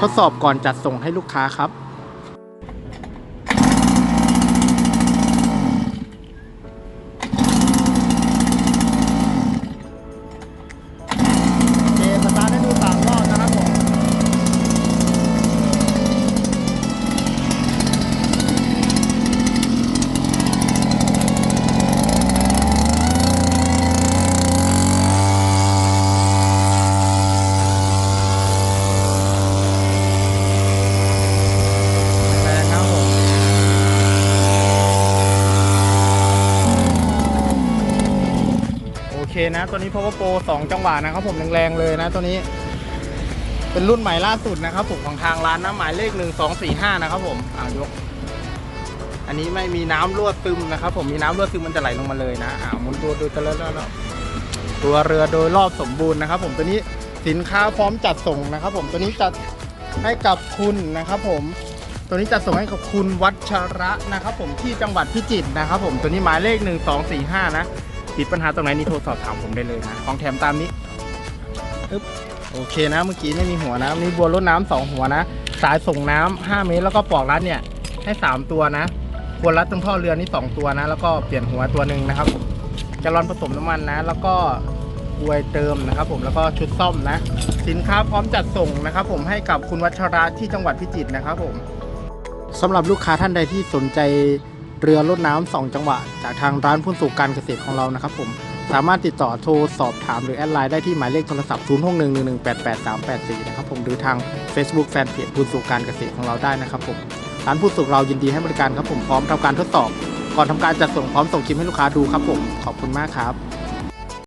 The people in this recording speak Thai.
ทดสอบก่อนจัดส่งให้ลูกค้าครับ เคนะ ตัวนี้ power pro 2 จังหวะนะครับผมแรงๆเลยนะตัวนี้ เป็นรุ่นใหม่ล่าสุดนะครับผมของทางร้านนะหมายเลข 1245 นะครับผมอ่ายก อันนี้ไม่มีน้ำรั่วซึมนะครับผมมีน้ำรั่วซึมมันจะไหลลงมาเลยนะอ่าหมุนตัวโดยตลาะตัวเรือโดยรอบสมบูรณ์นะครับ ผมตัวนี้สินค้าพร้อมจัดส่งนะครับ ผมตัวนี้จัดให้กับคุณนะครับผมตัวนี้จะส่งให้กับคุณวัชระนะครับผมที่จังหวัดพิจิตรนะครับผมตัวนี้หมายเลข 1245 นะ ติดปัญหาตรงไหนนี่โทรสอบถามผมได้เลยนะของแถมตามนี้อึ๊บโอเคนะเมื่อกี้ไม่มีหัวนะมีบัวรดน้ำสองหัวนะ สายส่งน้ำ5เมตรแล้วก็ปลอกรัดเนี่ยให้ 3 ตัวนะบัวรัดตรงท่อเรือนี่ 2 ตัวนะ แล้วก็เปลี่ยนหัวตัวหนึ่งนะครับผมแกลลอนผสมน้ำมันนะ แล้วก็อวยเติมนะครับ ผมแล้วก็ชุดซ่อมนะ สินค้าพร้อมจัดส่งนะครับ ผมให้กับคุณวัชระที่จังหวัดพิจิตรนะครับผมสำหรับลูกค้าท่านใดที่สนใจ เรือรดน้ำสองจังหวะ จากทางร้านพุ่นสู่การเกษตรของเรานะครับผม สามารถติดต่อโทรสอบถามหรือแอดไลน์ได้ที่หมายเลขโทรศัพท์ 0 6 1 1 1 8 8 3 8 4 นะครับผมหรือทาง Facebook Fanpage พุ่นสู่การเกษตรของเราได้นะครับผมร้านพุ่นสู่เรายินดีให้บริการครับผมพร้อมทำการทดสอบ ก่อนทำการจัดส่งพร้อมส่งคลิปให้ลูกค้าดูครับผมขอบคุณมากครับ